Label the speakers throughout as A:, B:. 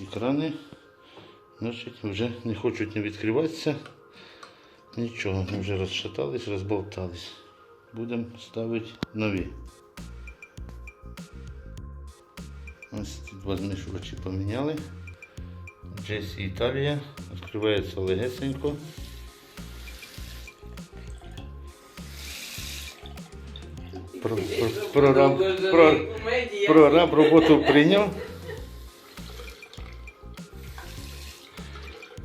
A: І крани значить, вже не хочуть не відкриватися. Нічого, вони вже розшатались, розболтались. Будемо ставити нові. Ось ці два змішувачі поміняли. Джесі Італія. Відкривається легесенько. Про, про, прораб, про, прораб роботу прийняв.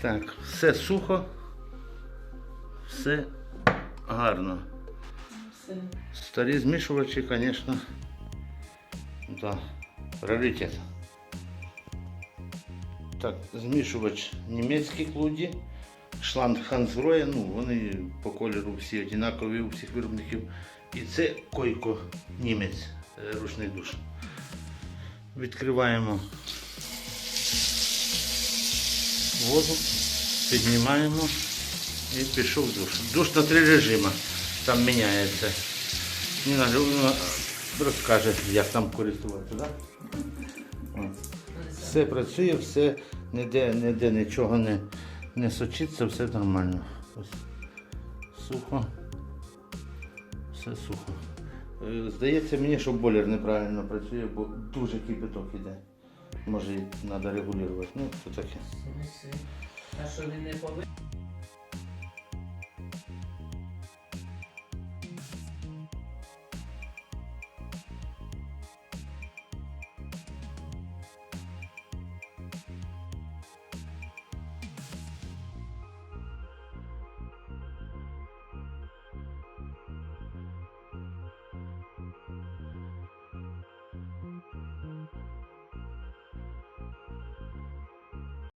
A: Так, все сухо, все гарно.
B: Все.
A: Старі змішувачі, звісно, да, раритет. Так, змішувач німецький клуді, шланг Хансброя, ну вони по кольору всі однакові у всіх виробників. І це койко німець, е, ручний душ. Відкриваємо воду, піднімаємо і пішов душ. Душ на три режими. Там міняється. Ніна Любовна розкаже, як там користуватися. Да? Все працює, все ніде, ніде нічого не, не сочиться, все нормально. Ось сухо. Все сухо. Е, Здається мені, що бойлер неправильно працює, бо дуже кипяток іде. Може, треба регулювати. Ну, це таке.
B: А що він не повинен?